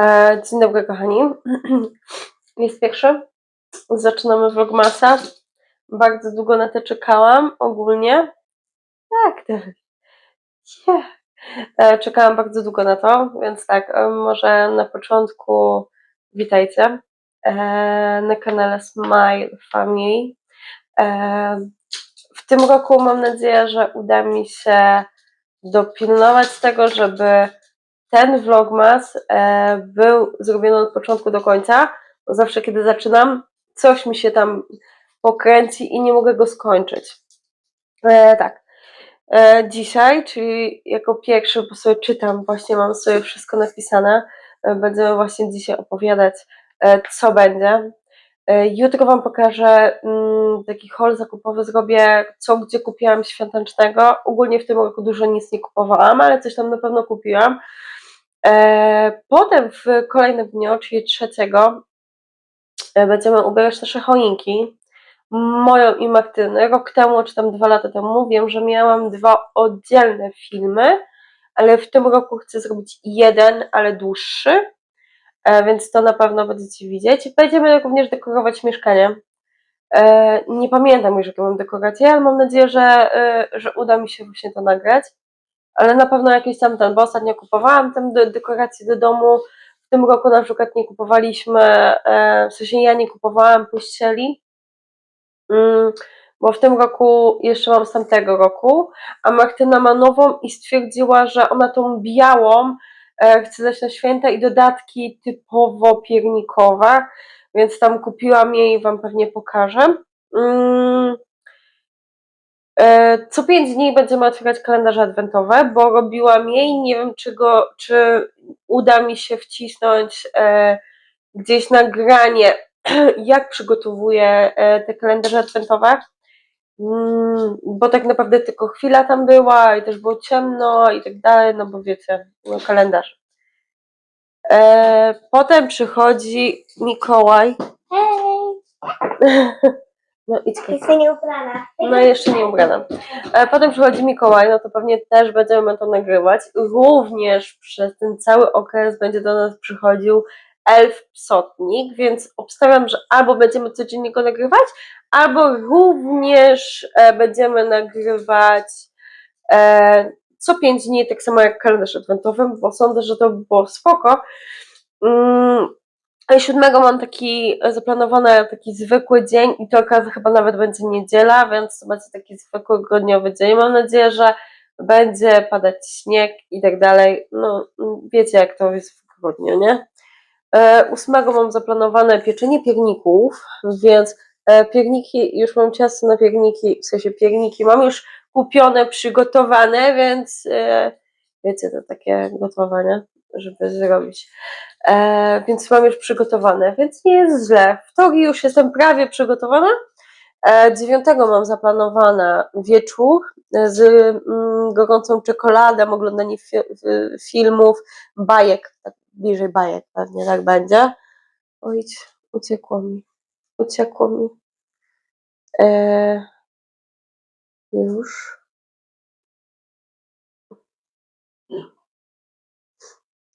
E, Dzień dobry, kochani. Jest pierwszy. Zaczynamy vlogmasa. Bardzo długo na to czekałam, ogólnie. Tak, tak. Yeah. E, Czekałam bardzo długo na to, więc tak, e, może na początku witajcie na kanale Smile Family. W tym roku mam nadzieję, że uda mi się dopilnować tego, żeby ten vlogmas e, był zrobiony od początku do końca, zawsze kiedy zaczynam, coś mi się tam pokręci i nie mogę go skończyć. E, tak. E, dzisiaj, czyli jako pierwszy, bo sobie czytam, właśnie mam sobie wszystko napisane, e, będziemy właśnie dzisiaj opowiadać, e, co będzie. E, Jutro Wam pokażę mm, taki haul zakupowy, zrobię co gdzie kupiłam świątecznego. Ogólnie w tym roku dużo nic nie kupowałam, ale coś tam na pewno kupiłam. E, Potem w kolejnym dniu, czyli trzeciego, e, będziemy ubierać nasze choinki. Moją i Martyny. Rok temu, czy tam dwa lata temu, wiem, że miałam dwa oddzielne filmy, ale w tym roku chcę zrobić jeden, ale dłuższy, e, więc to na pewno będziecie widzieć. Będziemy również dekorować mieszkanie. Nie pamiętam już, jaką mam dekorację, ale mam nadzieję, że, że uda mi się właśnie to nagrać ale na pewno jakieś tam ten, bo ostatnio kupowałam tam de- dekoracje do domu. W tym roku na przykład nie kupowaliśmy, e, w sensie ja nie kupowałam pościeli, mm, bo w tym roku jeszcze mam z tamtego roku, a Martyna ma nową i stwierdziła, że ona tą białą e, chce dać na święta i dodatki typowo piernikowe, więc tam kupiłam jej i Wam pewnie pokażę. Mm, Co pięć dni będziemy otwierać kalendarze adwentowe, bo robiłam jej, nie wiem czy, go, czy uda mi się wcisnąć e, gdzieś nagranie, jak przygotowuję e, te kalendarze adwentowe, Mm, bo tak naprawdę tylko chwila tam była i też było ciemno i tak dalej, no bo wiecie, no kalendarz. E, Potem przychodzi Mikołaj, Hej! no idź Jestem nieubrana. No jeszcze nie ubrana. E, Potem przychodzi Mikołaj, no to pewnie też będziemy to nagrywać. Również przez ten cały okres będzie do nas przychodził elf psotnik, więc obstawiam, że albo będziemy codziennie go nagrywać, albo również e, będziemy nagrywać e, co pięć dni, tak samo jak kalendarz adwentowy, bo sądzę, że to by było spoko. Mm, siódmego mam taki e, zaplanowany taki zwykły dzień i to okazja chyba nawet będzie niedziela, więc to będzie taki zwykły grudniowy dzień. Mam nadzieję, że będzie padać śnieg i tak dalej. No wiecie jak to jest w grudniu, nie? E, Ósmego mam zaplanowane pieczenie pierników, więc e, pierniki, już mam ciasto na pierniki, w sensie pierniki mam już kupione, przygotowane, więc wiecie, to takie gotowanie, żeby zrobić. E, więc mam już przygotowane, więc nie jest źle. W teorii już jestem prawie przygotowana. E, dziewiątego mam zaplanowane wieczór z mm, gorącą czekoladą, oglądanie fi- filmów, bajek, tak bliżej bajek pewnie tak będzie. Oj, uciekło mi, uciekło mi. E, już.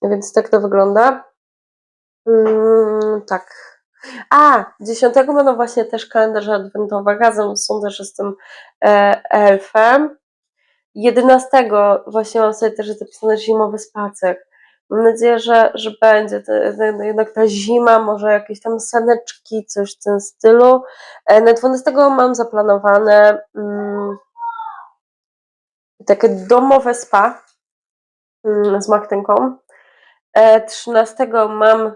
Więc tak to wygląda. Mm, tak. A, 10 będą właśnie też kalendarze adwentowe razem sądzę, że z tym e, elfem. 11 właśnie mam sobie też zapisane zimowy spacer. Mam nadzieję, że, że będzie to, jednak ta zima, może jakieś tam saneczki, coś w tym stylu. E, na 12 mam zaplanowane mm, takie domowe spa mm, z Martynką. E, 13 mam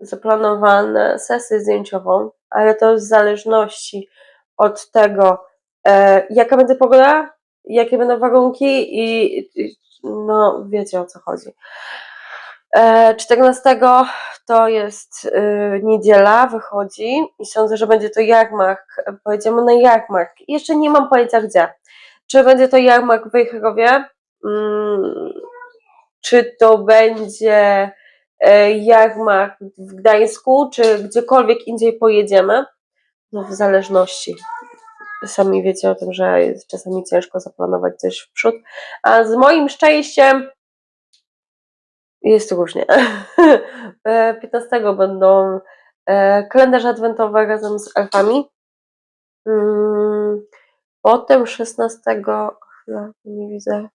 zaplanowane sesję zdjęciową, ale to w zależności od tego, e, jaka będzie pogoda, jakie będą warunki i, no wiecie o co chodzi. E, 14 to jest y, niedziela, wychodzi i sądzę, że będzie to jarmark. Pojedziemy na jarmark. Jeszcze nie mam pojęcia gdzie. Czy będzie to jarmark w Wejherowie? Czy to będzie e, jarmark w Gdańsku, czy gdziekolwiek indziej pojedziemy. No w zależności. Sami wiecie o tym, że jest czasami ciężko zaplanować coś w przód. A z moim szczęściem Jest różnie. E, 15 będą e, kalendarze adwentowe razem z elfami. Mm, Potem 16. Chwila, nie widzę.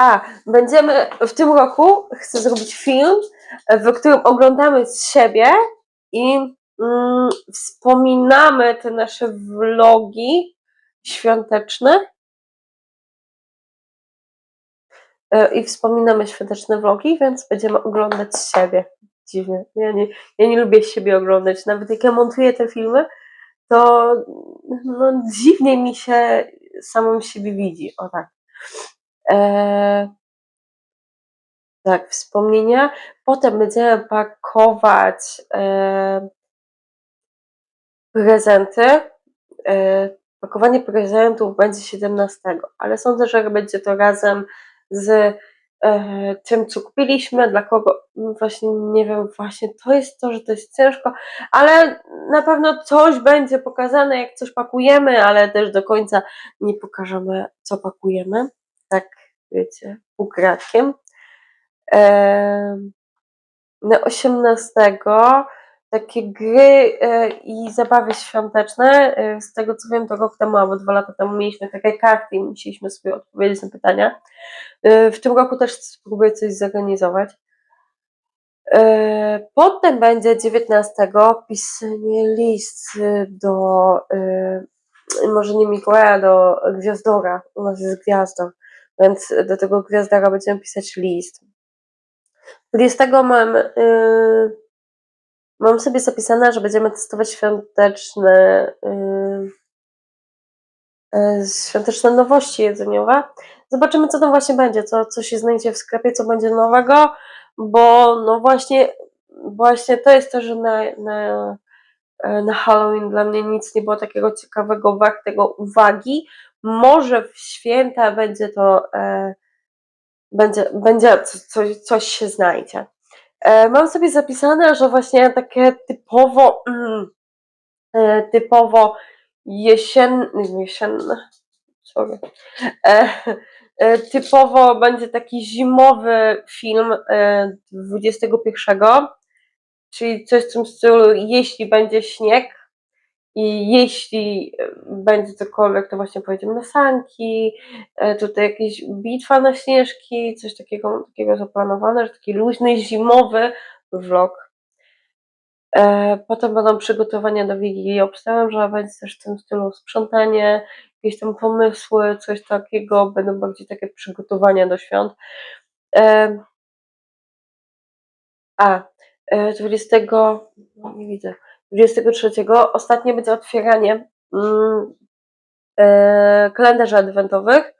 A, będziemy w tym roku chcę zrobić film, w którym oglądamy z siebie i mm, wspominamy te nasze vlogi świąteczne. E, I wspominamy świąteczne vlogi, więc będziemy oglądać siebie. Dziwnie. Ja nie, ja nie lubię siebie oglądać. Nawet jak ja montuję te filmy, to no, dziwnie mi się samą siebie widzi. O tak. E, tak, wspomnienia. Potem będziemy pakować e, prezenty. E, pakowanie prezentów będzie 17, ale sądzę, że będzie to razem z tym, co kupiliśmy, dla kogo, no właśnie nie wiem, właśnie to jest to, że to jest ciężko, ale na pewno coś będzie pokazane, jak coś pakujemy, ale też do końca nie pokażemy, co pakujemy. Tak, wiecie, ukradkiem. Em, Na 18 takie gry e, i zabawy świąteczne. E, Z tego co wiem, to rok temu albo dwa lata temu mieliśmy takie karty i musieliśmy sobie odpowiedzieć na pytania. E, W tym roku też spróbuję coś zorganizować. Potem będzie 19 pisanie list do, może nie Mikołaja, do Gwiazdora. U nas jest Gwiazdor, więc do tego Gwiazdora będziemy pisać list. 20 mam, y, mam sobie zapisane, że będziemy testować świąteczne, y, y, świąteczne nowości jedzeniowe. Zobaczymy, co tam właśnie będzie, co, co się znajdzie w sklepie, co będzie nowego, bo no właśnie, właśnie to jest to, że na, na, na Halloween dla mnie nic nie było takiego ciekawego, wartego uwagi. Może w święta będzie to, e, będzie, będzie co- coś, coś się znajdzie. E, Mam sobie zapisane, że właśnie takie typowo, mm, e, typowo jesienne, jesienne, sorry, e, e, typowo będzie taki zimowy film e, 21, czyli coś w tym stylu, jeśli będzie śnieg i jeśli e, będzie cokolwiek, to właśnie pojedziemy na sanki, e, tutaj jakieś bitwa na śnieżki, coś takiego, takiego zaplanowane, że taki luźny, zimowy vlog. E, Potem będą przygotowania do Wigilii. Obstawiam, że będzie też w tym stylu sprzątanie, jakieś tam pomysły, coś takiego. Będą bardziej takie przygotowania do świąt. A, 20, no nie widzę, 23 ostatnie będzie otwieranie mm, e, kalendarzy adwentowych.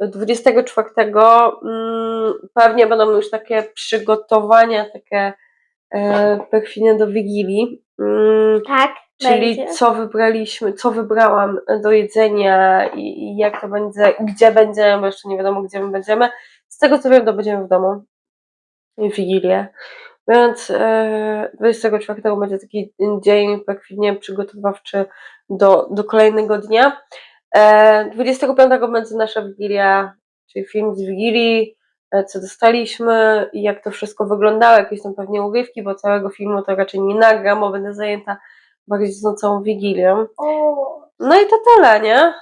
24 mm, pewnie będą już takie przygotowania, takie e, do Wigilii. Mm, Tak, Czyli będzie. co wybraliśmy, co wybrałam do jedzenia i, i jak to będzie, gdzie będziemy, bo jeszcze nie wiadomo, gdzie my będziemy. Z tego co wiem, to będziemy w domu. w Wigilię. Więc e, 24 będzie taki dzień perfidnie przygotowawczy do, do kolejnego dnia. E, 25 będzie nasza Wigilia, czyli film z Wigilii, e, co dostaliśmy i jak to wszystko wyglądało, jakieś tam pewnie urywki, bo całego filmu to raczej nie nagram, bo będę zajęta bardziej z całą Wigilią. No i to tyle, nie?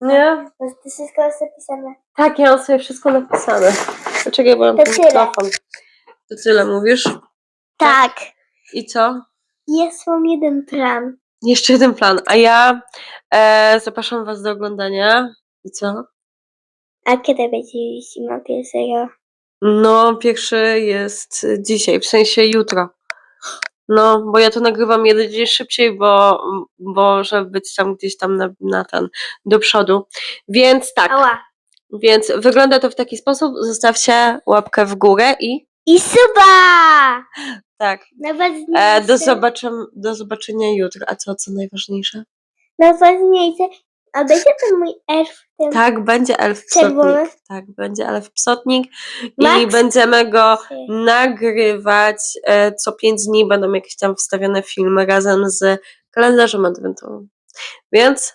Nie? to jest wszystko jest zapisane. Tak, ja mam sobie wszystko napisane. Poczekaj, bo mam To ten telefon. To tyle mówisz? Tak. I co? Jest mam jeden plan. Jeszcze jeden plan. A ja e, zapraszam Was do oglądania. I co? A kiedy będzie zima pierwszego? No, pierwszy jest dzisiaj, w sensie jutro. No, bo ja to nagrywam jeden dzień szybciej, bo, bo żeby być tam gdzieś tam na, na ten, do przodu. Więc tak, Ała. więc wygląda to w taki sposób. Zostawcie łapkę w górę i I suba! tak. Najważniejsze. E, do, zobaczem, do zobaczenia jutro. A co, co najważniejsze? Najważniejsze. A będzie ten mój elf w tym? Tak, będzie elf Czerwony? psotnik. Tak, będzie elf psotnik i Max? będziemy go nagrywać. E, co pięć dni będą jakieś tam wstawione filmy razem z kalendarzem adwentowym. Więc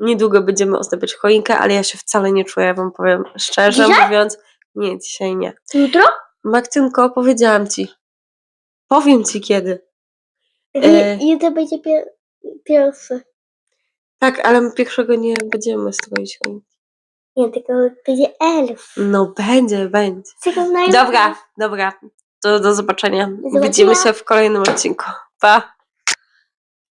niedługo będziemy ozdabiać choinkę, ale ja się wcale nie czuję, wam powiem szczerze Dzisiaj? mówiąc. Nie, dzisiaj nie. Jutro? Maktynko, powiedziałam ci. Powiem ci kiedy. E. I, I to będzie pier- pierwszy. Tak, ale my pierwszego nie będziemy stroić. Nie, tylko będzie elf. No będzie, będzie. Dobra, dobra. To do zobaczenia. Widzimy się w kolejnym odcinku. Pa!